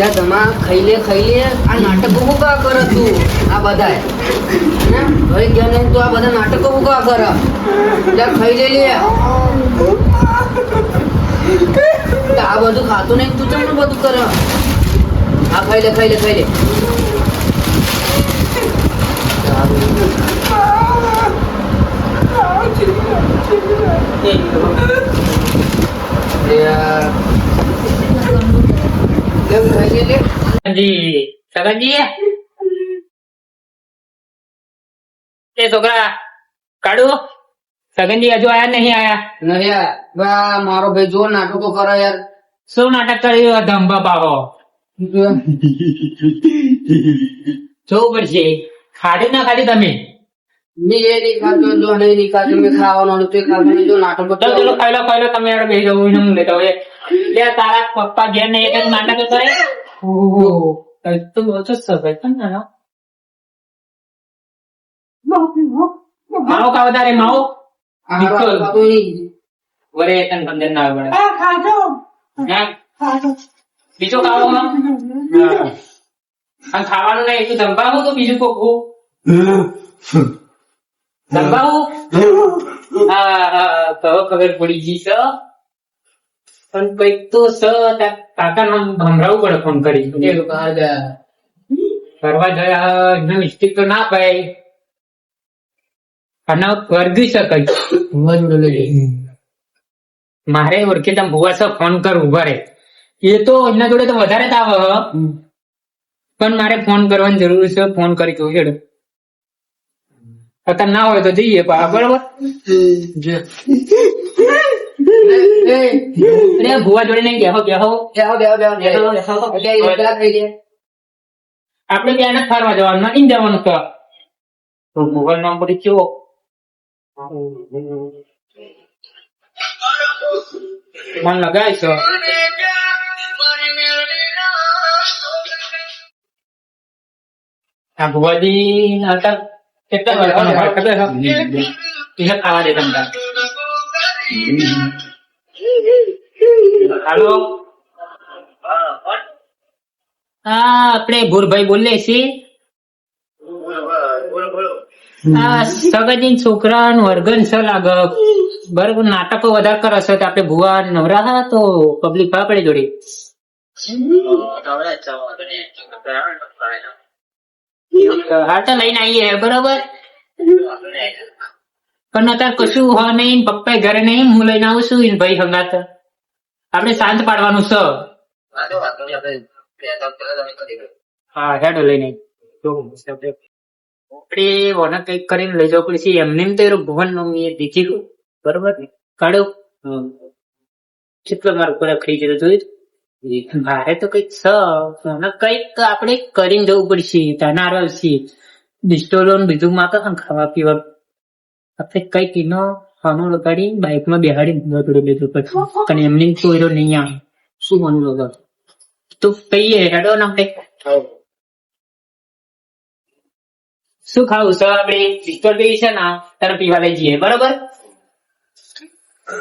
ત્યાં તમા ખાઈ લે ખાઈ લે આ નાટકો ઊભા કરે તું આ બધા ભાઈ ગયા નહીં તો આ બધા નાટકો ઊભા કરે? ત્યાં ખાઈ લે લે. આ બધું ખાતું નહીં, તું ચાલુ બધું કરે? આ ખાઈ લે ખાઈ લે ખાઈ લે. એ આ કેમ ખાઈ લે લે જી સગનજી એ છોકરા કાઢો. સગનજી હજુ આયા નહીં આયા? નહીં યાર મારો ભાઈ જો નાટકો કરે યાર. શું નાટક કર્યું? ધંભા પાવો જોવું પડશે. ખાડી ના ખાડી તમે? મેં એ નહીં ખાતો જો નહીં ખાતો મેં ખાવાનું હતું નહીં જો નાટકો ચલો ખાઈ લો ખાઈ લો તમે બેસી જવું હું લેતો હવે લે તારા પપ્પા ઘેર ને એક જ નાટક કરે? ઓહો તો ઓછો સભાઈ પણ ના માવો ખાવ તારે માવો. આ હારો ખાતો નહીં. વરે તન પંદર ના આવે હા? બીજો ખાવો અને ખાવાનું નહીં એટલું ધંભાવું તો બીજું કોકું ધંભાવું હા. હા. ખબર પડી ગઈ છે. પણ કંઈક તો સ કાકા નામ ભમરાવું પડે ફોન કરી. એ ગયા. કરવા મિસ્ટેક તો ના પાય અને વર્ગી શકાય. મજૂરો લઈ લે. મારે ઓળખીતા ભુવા છે ફોન કર ઊભા રે એ તો એમના જોડે તો વધારે તાવ. પણ મારે ફોન કરવાની જરૂર છે ફોન કરી કહું હેડ. અત્યારે ના હોય તો જઈએ બરાબર અરે ભુવા જોડે નહીં બેહો બેહો. બેહો, બેહો, બેહો, બેહો. બેહો, બેહો. એટલે એ એકલા થઈ ગયા. આપણે બે આને ફરવા જવાનું નથી ને જવાનું તો. તો નામ નંબર કેવો? મન લગાય છે. આ ભુવાજી હતા કેટલા વર્ષનો ખબર છે ખાવા દે તમને હાલો? હા, આપણે ભૂરભાઈ બોલીએ છે સગજીન છોકરા વર્ગન છે લાગ બરોબર, નાટકો વધારે કરે છે, તો આપણે ભુવા નવરા હા, તો પબ્લિક આપણે જોડે. હા, તો લઈને આવીએ, બરોબર? પણ અત્યારે કશું હોય નહીં પપ્પા ઘરે નહીં, હું લઈને આવું છું ભાઈ ભાઈ હંગાત. આપણે શાંત પાડવાનું છે. હા હેડો લઈને. જો આપણે વને કંઈક કરીને લઈ જવું પડશે. એમને એમ તો એરો ભુવનનું એ દીધી ગયું. બરોબર ને? કાઢો. કેટલો મારું ખોરાક ખાઈ જતો જોયું મારે તો કંઈક છ. કંઈક આપણે કરીને જવું પડશે. તાના આવશે ડિસ્ટોલોન બીજું માં તો ખાવા પીવા આપણે કંઈક એનો હનો લગાડી બાઇકમાં બેહાડી જોડે બેઠો પછી. અને એમને કોઈરો નહીં આવે. શું મનું લગાડ? તો કહીએ હેડો ને આપણે. શું ખાવું? સર આપણે પિસ્તોલ પીવી છે ને તારે પીવા લઈ જઈએ. બરોબર?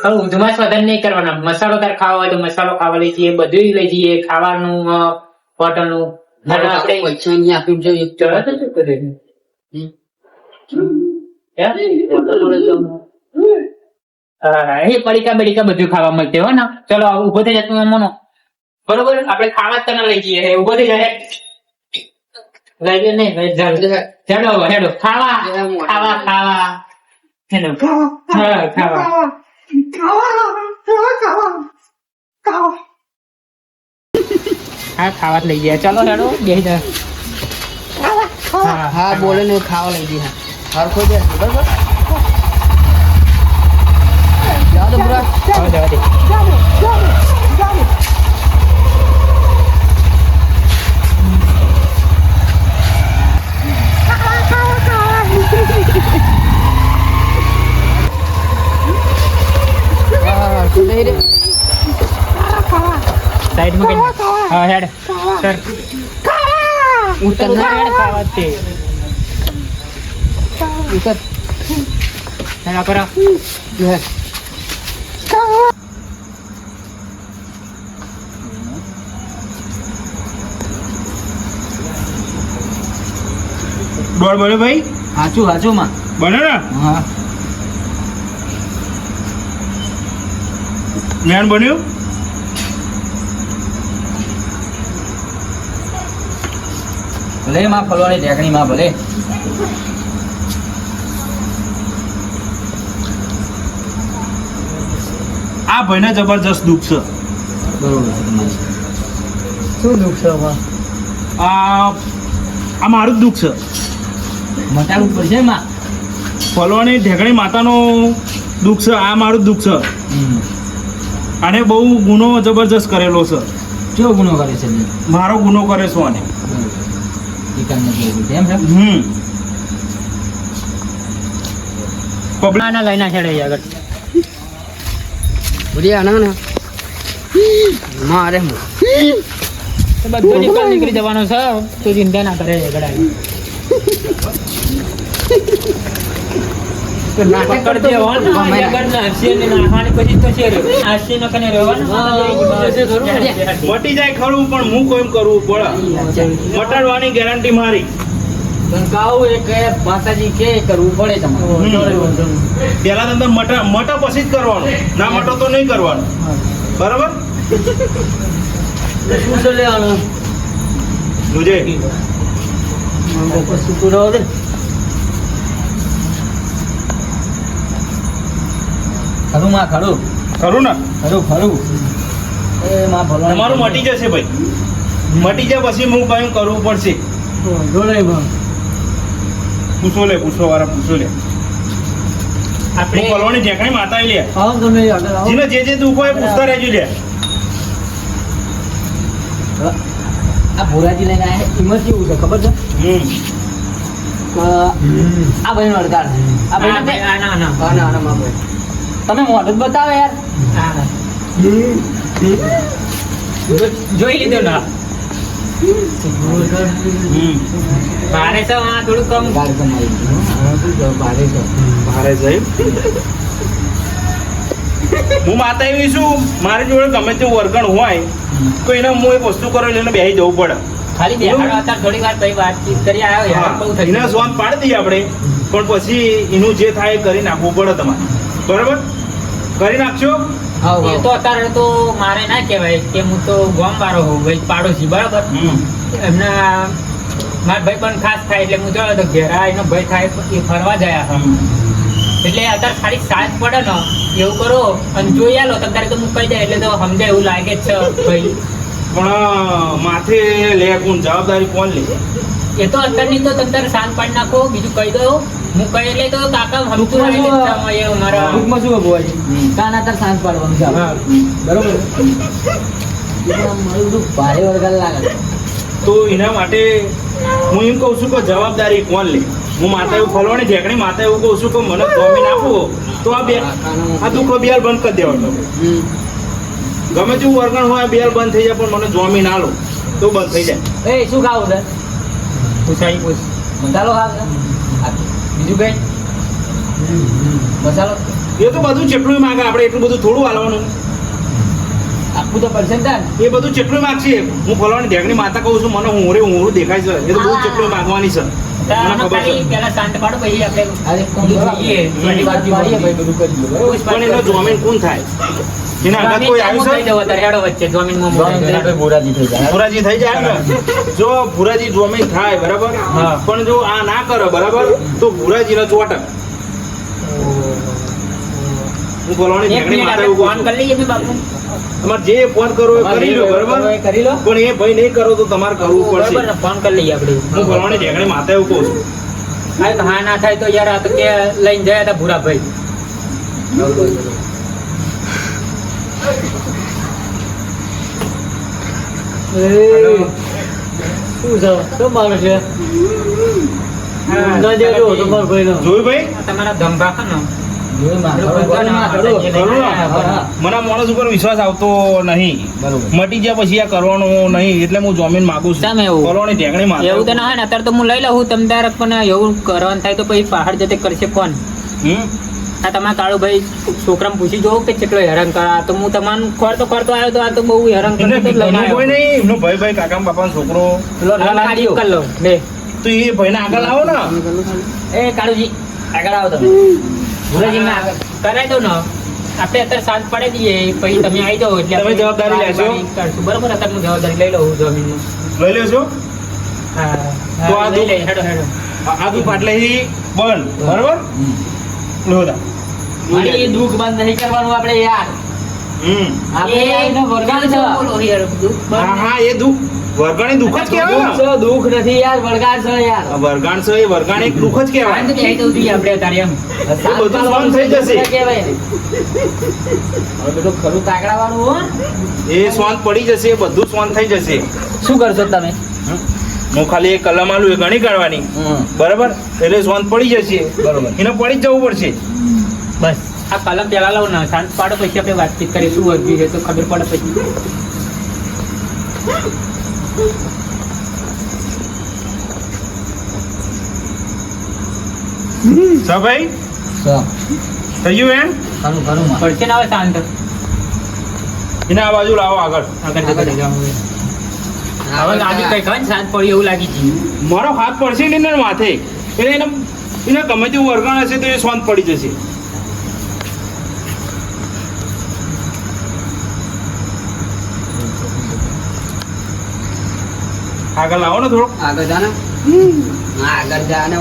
હવે ઊંધમાં સ્વધન નહીં કરવાના. મસાલો તારે ખાવા હોય તો મસાલો ખાવા લઈ જઈએ. બધું લઈ જઈએ. ખાવાનું હોટલનું. આપણે કરે. હા? એ પડીકા બડીકા બધું ખાવા મળતે હોય ને. ચલો ઊભો થઈ જતું મનો બરોબર? આપણે ખાવા જ તને લઈ જઈએ. ઊભો થઈ જાય ખાવા લઈ ગયા ચાલો, હેડો. બે હા બોલે ખાવા લઈ ગયા હરખો જાય બરાબર? જાઓ તો પૂરા ખાવા જવા દે હા હરખો દે રે સાઈડમાં કઈ હા હેડ સર ઉતર ના હેડ ખાવા જ તે ઉતર હેડ આ કરો લે. ગોળ બને ભાઈ? સાચું સાચું માં. બને ને? હા. જ્ઞાન બન્યું? ભલે માં ફરવાની ઢેકણી માં ભલે. આ ભાઈને જબરજસ્ત દુઃખ છે. શું દુઃખ છે? આ આ મારું જ દુઃખ છે. મટાડવું પડશે માં ફલવાની ઢેકણી માતાનો દુઃખ છે આ મારું દુઃખ છે. આને બહુ ગુનો જબરજસ્ત કરેલો છે. કેવો ગુનો કરે છે મારો ગુનો કરે છે આને. છે? હમ. પબ્લિક ના ના લઈને છેડે આગળ. બધી આના મારે હું. તો નિકાલ નીકળી જવાનો છે. તું ચિંતા ના કરે. મટી જાય ખરું પણ હું કોઈ કરવું પડે મટાડવાની ગેરંટી મારી. કાવું એ કે માતાજી કે કરવું પડે તમારે. પેલા તો અંદર મટા મટા પછી જ કરવાનું. ના મટો તો નહીં કરવાનું. બરાબર? શું છે લેવાનું? જોજે ખરું માં ખરું? ખરું ને? ખરું ખરું. એ માં ભલવાન તમારું મટી જશે ભાઈ. મટી જાય પછી હું કયું કરવું પડશે. પૂછો લે પૂછો વાળા પૂછો લે. આપણે કોલોની ઢેકણી માતા લે આવો તમે આગળ આવો. જેને જે જે દુખો એ પૂછતા રહેજો લે. આ ભોરાજી લઈને આયા કિંમત કેવું છે ખબર છે? હમ. ભાઈ આ અડધાર આ આ ભાઈ ના આ ના ના હા ના ના ભાઈ. તમે મોઢું જ બતાવો યાર. આ. જોઈ લીધો ના ભારે છે આ થોડું કમ. ગાડી કમાઈ ભારે છે. ભારે છે હું માતા એવી છું મારી જોડે ગમે તે વર્ગણ હોય તો એને હું એક વસ્તુ કરો એટલે એને બેસી જવું પડે. ખાલી બેહાડો અત્યારે થોડી વાર પછી વાતચીત કરી આવ્યો યાર બહુ થઈ એને સ્વાદ પાડી દઈએ આપણે પણ પછી એનું જે થાય એ કરી નાખવું પડે તમારે. બરાબર? કરી નાખશો? એ તો અત્યારે તો મારે ના કહેવાય કે હું તો ગોમ વાળો હોઉં ભાઈ પાડોશી બરાબર? એમના મારા ભાઈ પણ ખાસ થાય એટલે હું જોયો તો ઘેરા એનો ભાઈ થાય એ ફરવા જાય એટલે અત્યારે ખાલી સાથ પડે ને એવું કરો અને જોઈ આલો તો અત્યારે તો હું કહી જાય એટલે તો સમજે એવું લાગે જ છે ભાઈ. પણ માથે લે કોણ જવાબદારી કોણ લે? એ તો અત્યારની તો અત્યારે શાંત પાડી નાખો બીજું કહી દો. હું કહી એટલે તો કાકા હમતું રહે એ અમારા ટૂંકમાં શું હોય હમ. કાના તાર સાંજ પાડવાનું છે. બરોબર? મારું બધું ભારે વળગાડ લાગે તો એના માટે હું એમ કહું છું કે જવાબદારી કોણ લે? હું માતા એવું ફલવાની ઢેકણી માતા એવું કહું છું કે મને જમીન આપો તો આ બે આ દુઃખો બિહાર બંધ કરી દેવાનો. ગમે તેવું વર્ગણ હોય આ બિહાર બંધ થઈ જાય પણ મને જોમી ના લો તો બંધ થઈ જાય. એ શું ખાવું છે? પૂછાઈ પૂછ મસાલો હા. બીજું કઈ? મસાલો? એ તો બધું જેટલું માંગે. આપણે એટલું બધું થોડું હાલવાનું. આપવું તો પડશે ને. એ બધું જેટલું માગશે. હું ફલવાની ધેગની માતા કહું છું મને હું હું દેખાય છે. એ તો બધું જેટલું માગવાની છે. શાંત પાડો પછી આપણે કોણ જમીન થાય? એના આગળ કોઈ આવ્યું છે? વચ્ચે થઈ જાય. ભુરાજી થઈ જાય જો ભુરાજી જોમીન થાય બરાબર? હા. પણ જો આ ના કરે બરાબર? તો ભુરાજીનો ચોટક. હું બોલવાની એક ઢેકણી મિનિટ માતા આપણે એવું કહું ફોન કરી લઈએ બાપુ. તમારે જે ફોન કરવો એ કરી લો બરાબર? કરી લો. પણ એ ભાઈ નહીં કરો તો તમારે કરવું બરાબર પડશે. ને ફોન કરી લઈએ આપણે. હું બોલવાની ઢેકણી માતા એવું છું. હા હા ના થાય તો યાર આ તો કે લઈને ગયા હતા ભૂરા ભાઈ. શું છે? શું મારે છે? જોયું ભાઈ? તમારા ધંધા છે મને માણસ ઉપર વિશ્વાસ આવતો નહીં. મટી ગયા પછી આ કરવાનું નહીં એટલે હું જમીન માંગુ છું. તમે એવું? કરવાની ઢેકણી માતા એવું તો ના હોય ને અત્યારે તો હું લઈ લઉં તમ તારે પણ એવું કરવાનું થાય તો પછી પહાડ જતે કરશે કોણ? હમ? આ તમારા કાળુભાઈ છોકરા પૂછી જોઉં કે કેટલો હેરાન કરા તો હું તમારું ખોર તો ખોરતો આવ્યો તો આ તો બહુ હેરાન કરે કરતો તો કોઈ નહીં એમનો ભાઈ ભાઈ કાકા બાપા છોકરો. લો, લો, ખાલી કરી લો બે. તો એ ભાઈને આગળ આવો ને. એ કાળુજી આગળ આવો તમે. કરાવી દો ને. આપણે અત્યારે સાંજ પડે દઈએ પછી તમે આવી જાઓ એટલે તમે જવાબદારી લેશો? બરોબર અત્યારે હું જવાબદારી લઈ લઉં જમીનનું. લઈ લેજો હા તો આ લઈ દુ- હેડો હેડો. આ આ દુઃખ બંધ. બરોબર? લો દા મારી દુઃખ બંધ નહીં કરવાનું આપણે યાર. હમ. આપણે એનો છે. હા એ દુઃખ વર્ગાણી દુઃખ જ કહેવાય છે દુઃખ નથી યાર વળગાડ છે યાર. વર્ગાણ છે એ એક દુઃખ જ કહેવાય. કહી દઉં જોઈએ આપણે અત્યારે એમ. બધું શાંત થઈ જશે. કેવાય હવે બધું ખરું કાકડાવાળું હો. એ સ્વાન પડી જશે બધું સ્વાન થઈ જશે. શું કરશો તમે? હું ખાલી એક કલમ આલું એ ગણી કાઢવાની. બરાબર? એટલે સ્વાન પડી જશે. બરોબર. એને પડી જ જવું પડશે. બસ. આ કલમ પેલા લાવો ને શાંત પાડો પછી આપણે વાતચીત કરીશું શું વધ્યું છે તો ખબર પડે પછી. સભાઈ થઈ ગયું એમ? ખરું ખરું પડશે ને હવે શાંત. એને આ બાજુ લાવો આગળ. આગળ આગળ. હવે લાગી કઈ ખબર શાંત પડી એવું લાગી ગયું. મારો હાથ પડશે ને એના માથે? એટલે એને એને ગમે તેવું વર્ગાણ હશે તો એ શાંત પડી જશે. આગળ લાવો ને થોડો. આગળ જા ને હા આગળ જા ને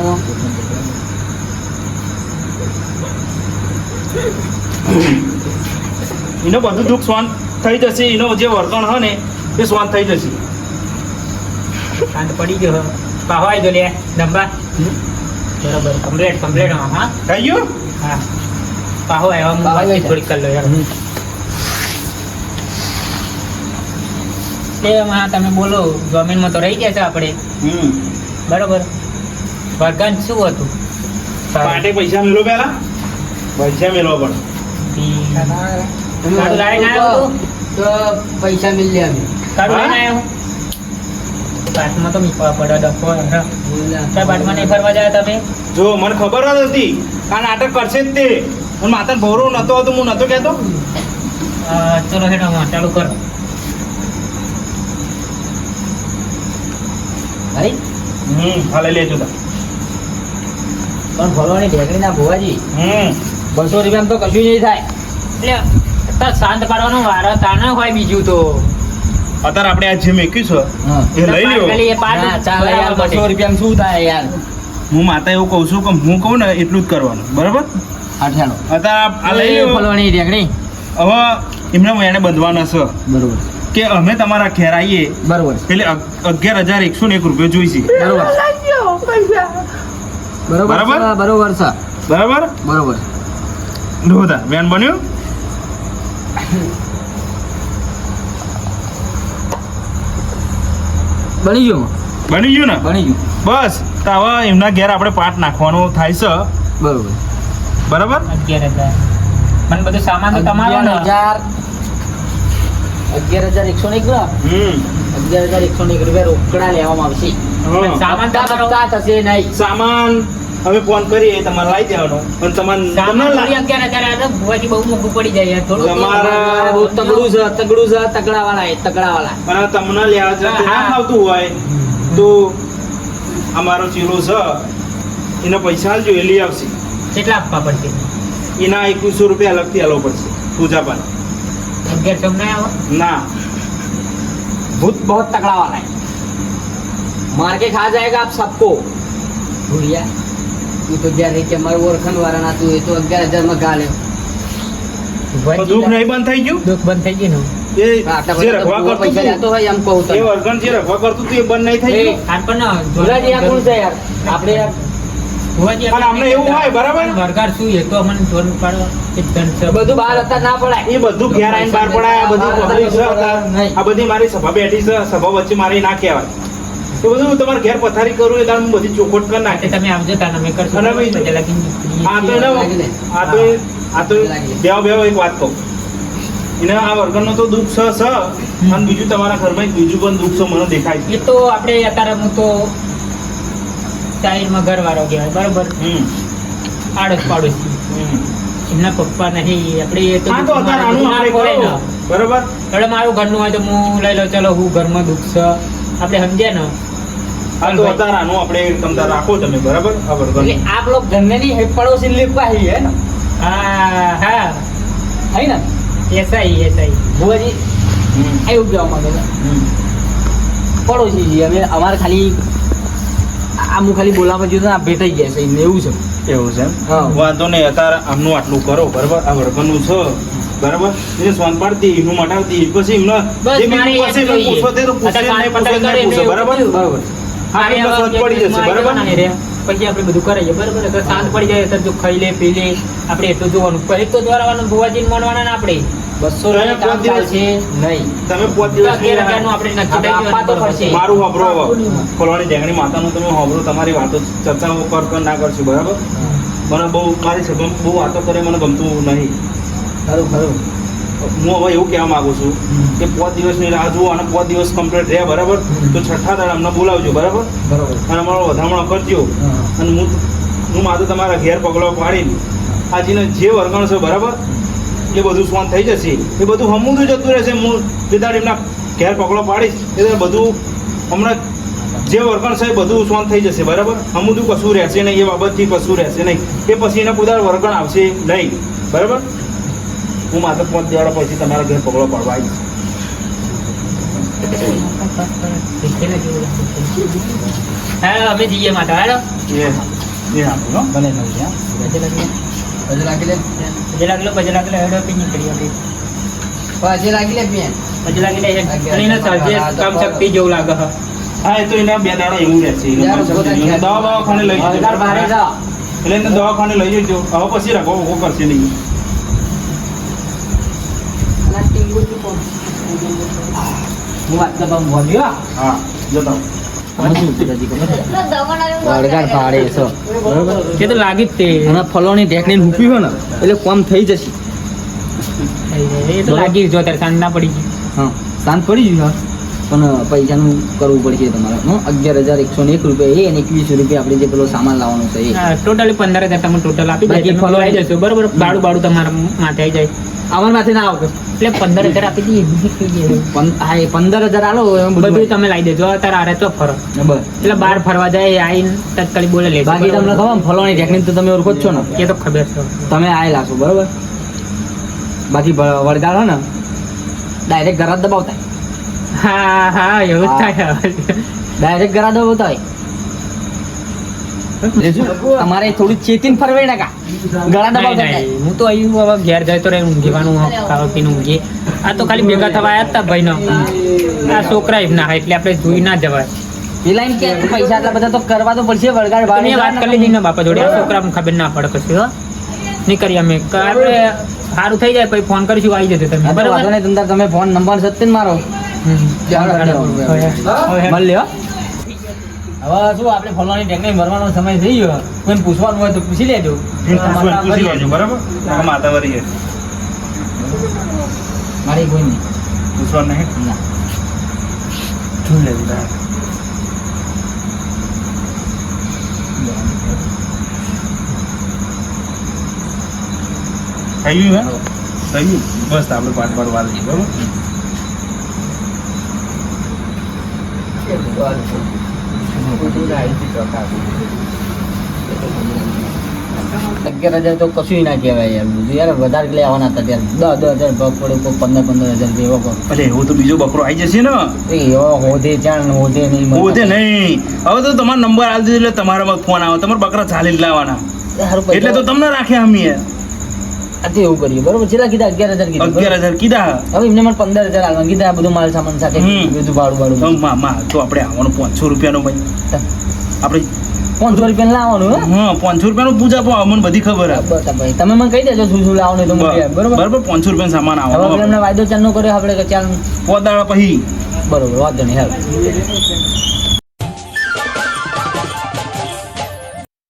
એનો બધું દુઃખ શ્વાન થઈ જશે. એનો જે વર્તન હોય ને એ શ્વાન થઈ જશે. શાંત પડી ગયો પાહો આવી ગયો લે. ડંબા. બરોબર. કમ્પ્લેટ કમ્પ્લેટ હા થઈ ગયું? હા. પાહો આવ્યો. થોડીક કર લો યાર. એમાં તમે બોલો જમીનમાં તો રહી ગયા છે આપણે. બરોબર? વર્ગન શું હતું? પાટે પૈસા મેળવો પેલા પૈસા મેળવો પણ. તમે તું? પૈસા મિલ લે અમે. કાઢું લઈને આવ્યો? પાટમાં તો મીકવા પડે હા. પાટમાં નહીં ફરવા જાય તમે? જો મને ખબર જ હતી. આ નાટક કરશે જ તે. અને માતા ભોરો નતો હતો હું નતો કહેતો. અ, ચલો હેડો ચાલુ કરો. ભાઈ? હમ હાલે લેજો તા. પણ ભરવાની ઢેકડી ના ભુવાજી. હમ. બસો રૂપિયામાં તો કશું નહીં થાય. એટલે તાર શાંત પાડવાનો વારો તાના હોય બીજું તો. અત્યારે આપણે આ જે મેક્યું છે એ લઈ લ્યો. ના ચાલે યાર બસો રૂપિયામાં શું થાય યાર? હું માતા એવું કહું છું કે હું કહું ને એટલું જ કરવાનું. બરાબર? આઠાણો અત્યારે આ લઈ લ્યો. ફલવાની ઢેકડી હવે એમને એને બંધવાના છે. બરોબર. કે અમે તમારા ઘેર આવીએ. બરોબર. એટલે અગિયાર હજાર એકસો ને એક રૂપિયા જોઈશે. બરોબર. બરોબર બરોબર? બરોબર બરોબર? ધોધા વેન બન્યું? બની ગયું? બની ગયું ને? બની ગયું. બસ તો હવે એમના ઘેર આપણે પાટ નાખવાનો થાય છે. બરોબર. બરાબર? અગિયાર હજાર. મને બધું સામાન તો તમારો ને. હજાર અગિયાર હજાર એકસો ને એક અગિયાર હજાર એકસો ને એક રૂપિયા રોકડા લેવામાં આવશે. સામાન હપ્તા તમારો બપ્તા થશે નહીં. સામાન અમે ફોન કરીએ તમારે લાવી દેવાનો. પણ તમારે બહુ મોંઘું પડી જાય તમારા- તગડું છે તગડું છે. તગડા વાળા એ તગડા વાળા પણ તમને લેવા હા. ના આવતું હોય તો અમારો ચીલો છે એના પૈસા એ લઈ આવશે. કેટલા આપવા પડશે? એના એકવીસો રૂપિયા અલગથી આલવો પડશે પૂજા પાન અગિયાર સૌ ના આવે ના भूत बहुत तगड़ा वाला है मार के खा जाएगा आप सबको भूलिया તું તો જ્યારે કે મારું ઓળખણ વાળા ના તું એ તો અગિયાર હજાર માં ગાલે તો દુઃખ નહીં બંધ થઈ ગયું દુઃખ બંધ થઈ ગયું ને એ આટલા જે બધા રખવા તો પૈસા કરતું લેતો હોય એમ કહું હતું, એ તને વર્ગણ જે રખવા કરતું હતું એ બંધ નહીં થઈ એ, ગયું આ પણ ભૂલાજી આ કોણ છે યાર આપણે યાર ભુવાજી પણ અમને એવું હોય, બરાબર? વરગાર શું એ તો અમને પાડવા બધું બહાર હતા ના પડાય. એ બધું ઘેર આવીને બહાર પડાય આ બધું છે. આ બધી મારી સભા બેઠી છે સભા વચ્ચે મારી ના કહેવાય. તો બધું તમારે ઘેર પથારી કરું એટલે હું બધી ચોખવટ કરી નાખે. તમે આવજો તાને અમે કરશું. અને ભાઈ, આ તો એને આ તો આ તો બેવ બેવ એક વાત કહું. એને આ વર્ગનો તો દુઃખ છે છે અને બીજું તમારા ઘરમાં બીજું પણ દુઃખ છે મને દેખાય છે. એ તો આપણે અત્યારે હું તો ચાઇલ્ડમાં ઘર વાળો કહેવાય બરોબર હમ આડોશ પાડોશી હમ. એમના પપ્પા નહીં આપણે એ તો હા તો અત્યારે આનું ના આપણે પડે ને કરો. બરોબર એટલે મારું ઘરનું હોય તો હું લઈ લઉં ચલો હું ઘરમાં દુઃખ છે આપણે સમજ્યા ને હા તો અત્યારે આનું આપણે તમ તાર રાખો તમે બરાબર આ વર્ગનું. એટલે आप लोग धंधे नहीं है पड़ोसी लोग का ही है ना હા હા है ना એસા હી એસા હી बुआ जी હમ. એવું કહેવા માંગે છે હમ. પડોશી છીએ અમે અમારે ખાલી આ હું ખાલી બોલાવવા જોયું આ ભેટાઈ ગયા છે એને એવું છે. એવું છે? વાંધો નહીં અત્યારે આમનું આટલું કરો બરાબર? આ વર્ગનું છે બરાબર? એને સોન પાડતી એનું મટાવતી પછી એમને બસ જે બીજું મારે પૂછે એમ તો જોઈએ. પૂછો તે તો પૂછે નહીં, પૂછે નહીં, પૂછે, બરાબર? બરોબર હા એટલે પડી જશે બરાબર? પછી આપણે બધું કરાઈએ બરાબર? અગર શાંત પડી જાય તો જો ખાઈ લે પી લે આપણે એટલું જોવાનું. પછી તો દ્વારાવાનું ભુવાજીને મળવાના ને આપણે. બસો કામ ચાલશે. નહીં. તમે પાંચ દિવસ અગિયાર આપણે નક્કી આપવા પડશે. મારું હોબરો માતાનું તમે તમારી વાતો ચર્ચા કર કર ના કરશું બરાબર? મને બહુ મારી સભામાં બહુ વાતો કરે મને ગમતું નહીં. ખરું ખરું. હું હવે એવું કહેવા માગું છું કે પાંચ દિવસની રાહ જુઓ અને પાંચ દિવસ કમ્પ્લીટ રહ્યા બરાબર? તો છઠ્ઠા દાડા અમને બોલાવજો બરાબર? બરોબર. અને અમારો વધામણો કરજો. અને હું હું માથે તમારા ઘેર પગલો પાડીને આજીને જે વર્ગણ છે બરાબર? એ બધું સ્વાન થઈ જશે. એ બધું હમુદું જતું રહેશે. હું જેદાડ એમના ઘેર પગલો પાડીશ. એ બધું હમણાં જે વર્ગણ છે એ બધું સ્વાન થઈ જશે બરાબર? હમુદું કશું રહેશે નહીં એ બાબતથી કશું રહેશે નહીં. એ પછી એના પોતાના વર્ગણ આવશે નહીં બરાબર? હું માત્ર પાંચ દાડા પછી તમારા ઘેર પગલો પડવા આવીશ. અમે જઈએ માતા એ ભલે લાગી લે. હેડો પી નીકળી આપણે પછી લાગી લે બેન પછી લાગી લે અને એને સર્જે કામ શક્તિ જેવું લાગે હા. હા એ તો એના બે દાડા એવું રહેશે દવા દવાખાને લઈ છે એટલે એને દવાખાને લઈ જજો. હવે પછી રાખો ઓ કરશે નહીં. હું વાત કરવા બોલ્યો હા જતા ફલોની ઢેકણી મૂકી હોય ને એટલે કોમ થઈ જશે લાગી જો તારે સાંજ ના પડી ગઈ હા શાંત પડી ગયું હા પણ પૈસાનું કરવું પડશે તમારે હં અગિયાર હજાર એકસો ને એક રૂપિયા એ અને એકવીસ રૂપિયા આપણે જે પેલો સામાન લાવવાનો છે એ ટોટલી પંદર હજાર તમે ટોટલ આપી બાકી દઈએ ફલો- આવી જશે બરોબર બાડું બાડું તમારા માથે આવી જાય અમારા માથે ના આવતો. એટલે પંદર હજાર આપી દઈએ હા એ પંદર હજાર આલો બધું તમે લાવી દેજો અત્યારે આરે તો ફરો. એટલે બહાર ફરવા જાય આઈને તત્કાલી બોલે લે બાકી તમને ખબર ને ફલોની ટેકનિક તો તમે ઓળખો જ છો ને? એ તો ખબર છે. તમે આયેલા છો બરોબર? બાકી વળગાડ ને ડાયરેક્ટ ઘરા દબાવતા હા હા એવું જ થાય ડાયરેક્ટ ઘરા દબાવતા હોય તમારે થોડું ચેતીને ફરવાઈ નાખા. ગળા દબાવ હું તો અહીં હવે ઘેર જાય તો રહે ઊંઘવાનું ખાવા પીને ઊંઘીએ આ તો ખાલી ભેગા થવા આવ્યા હતા ભાઈનો. આ છોકરા એમ ના એટલે આપણે જોઈ ના જવાય. પેલા એમ કે પૈસા આટલા બધા તો કરવા તો પડશે વળગાડ વાળી વાત કરી લીધી ને બાપા જોડે. આ છોકરાને ખબર ના પડે કશું હો. નહીં કરીએ અમે. આપણે સારું થઈ જાય પછી ફોન કરીશું આવી જજો તમે. બરાબર? તમે ફોન નંબર સત્ય ને મારો. ચાલો મળ્યો હવે શું આપણે ફોનની ટેકને ભરવાનો સમય થઈ ગયો. કોઈને પૂછવાનું હોય તો પૂછી લેજો. પૂછી લેજો બરાબર? માતા છે મારી કોઈ નહીં. પૂછવાનું નહીં? ના. શું લેજો થઈ ગયું હે? થઈ ગયું બસ આપણે પાઠ પાડવા લઈએ બરાબર? અગિયાર હજાર તો કશું ના કહેવાય યાર બીજું યાર વધારે લેવાના હતા ત્યારે. દસ દસ હજાર પડે કોઈ પંદર પંદર હજાર એવો અરે એવો તો બીજો બકરો આવી જશે ને. એવો હોદે ચાણ હોદે નહીં હોદે નહીં. હવે તો તમારો નંબર આવી દીધો એટલે તમારામાં ફોન આવે. તમારે બકરા ચાલી લાવવાના. એટલે તો તમને રાખ્યા અમે આ તો એવું કરીએ બરોબર? છેલ્લા કીધા અગિયાર હજાર કીધા. અગિયાર હજાર કીધા. હવે એમને મને પંદર હજાર આવવાનું કીધા બધું માલ સામાન સાથે. બધું ભાડું ભાડું. માં માં તો આપણે આવવાનું પાંચસો રૂપિયાનો ભાઈ. આપણે પાંચસો રૂપિયા લાવવાનું હે? પાંચસો રૂપિયાનું પૂજા પણ અમને બધી ખબર ભાઈ. તમે મને કહી દેજો શું શું લાવવાનું તો બરોબર બરોબર? પાંચસો રૂપિયા સામાન હવે આવવાનો એમને વાયદો ચાલનો કર્યો આપણે કે ચાલ. પોત દાડા પછી બરોબર વાંધો નહીં હાલ.